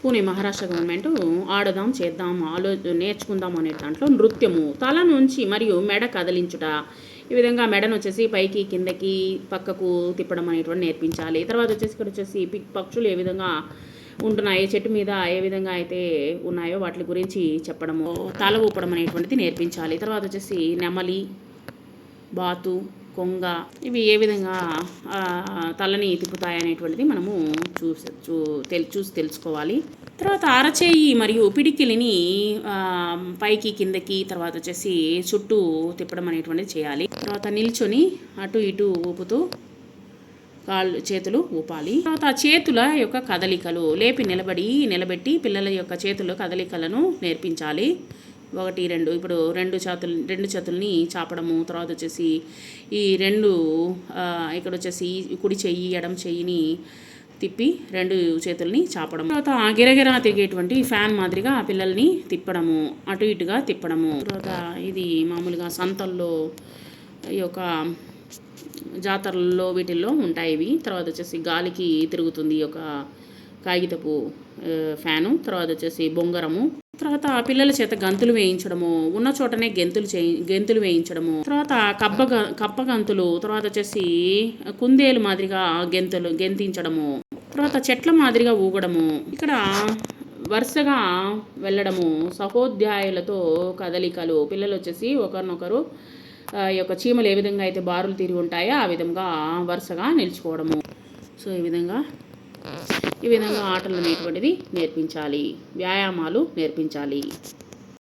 Pune Maharashtra government ఆడదాం చేద్దాం ఆలో నేర్చుకుందాం అనే దాంట్లో నృత్యము తల నుంచి మరియు మెడ కదిలించుట. ఈ విధంగా మెడను వచ్చేసి పైకి కిందకి పక్కకు తిప్పడం అనేటువంటి నేర్పించాలి. తర్వాత వచ్చేసి ఇక్కడ వచ్చేసి పక్షులు ఏ విధంగా ఉంటున్నాయి చెట్టు మీద ఏ విధంగా అయితే ఉన్నాయో వాటి గురించి చెప్పడము తల ఊపడం అనేటువంటిది నేర్పించాలి. తర్వాత వచ్చేసి నెమలి బాతు కొంగ ఇవి ఏ విధంగా తలని తిప్పుతాయి అనేటువంటిది మనము చూసి చూ తెల్ చూసి తెలుసుకోవాలి. తర్వాత అరచేయి మరియు పిడికిలిని పైకి కిందకి తర్వాత వచ్చేసి చుట్టూ తిప్పడం అనేటువంటిది చేయాలి. తర్వాత నిల్చొని అటు ఇటు ఊపుతూ కాళ్ళు చేతులు ఊపాలి. తర్వాత ఆ చేతుల యొక్క కదలికలు లేపి నిలబడి నిలబెట్టి పిల్లల యొక్క చేతుల కదలికలను నేర్పించాలి. ఒకటి రెండు ఇప్పుడు రెండు చేతులు రెండు చేతుల్ని చాపడము తర్వాత వచ్చేసి ఈ రెండు ఇక్కడ వచ్చేసి కుడి చెయ్యి ఎడమ చెయ్యిని తిప్పి రెండు చేతుల్ని చాపడం తర్వాత గిరగిరా తిరిగేటువంటి ఫ్యాన్ మాదిరిగా ఆ పిల్లల్ని తిప్పడము అటు ఇటుగా తిప్పడము. తర్వాత ఇది మామూలుగా సంతల్లో ఈ యొక్క జాతరల్లో వీటిల్లో ఉంటాయి ఇవి. తర్వాత వచ్చేసి గాలికి తిరుగుతుంది ఒక కాగితపు ఫ్యాను. తర్వాత వచ్చేసి బొంగరము. తర్వాత ఆ పిల్లల చేత గంతులు వేయించడము ఉన్న చోటనే గెంతులు చేయి గెంతులు వేయించడము తర్వాత కబ్బ గ- కప్ప గంతులు తర్వాత వచ్చేసి కుందేలు మాదిరిగా గెంతులు గెంతించడము తర్వాత చెట్ల మాదిరిగా ఊగడము ఇక్కడ వరుసగా వెళ్ళడము సహోధ్యాయులతో కదలికలు పిల్లలు వచ్చేసి ఒకరినొకరు ఈ యొక్క చీమలు ఏ విధంగా అయితే బారులు తిరిగి ఉంటాయో ఆ విధంగా వరుసగా నిలుచుకోవడము సో ఈ విధంగా ఈ విధంగా ఆటలు అనేటువంటిది నేర్పించాలి. వ్యాయామాలు నేర్పించాలి.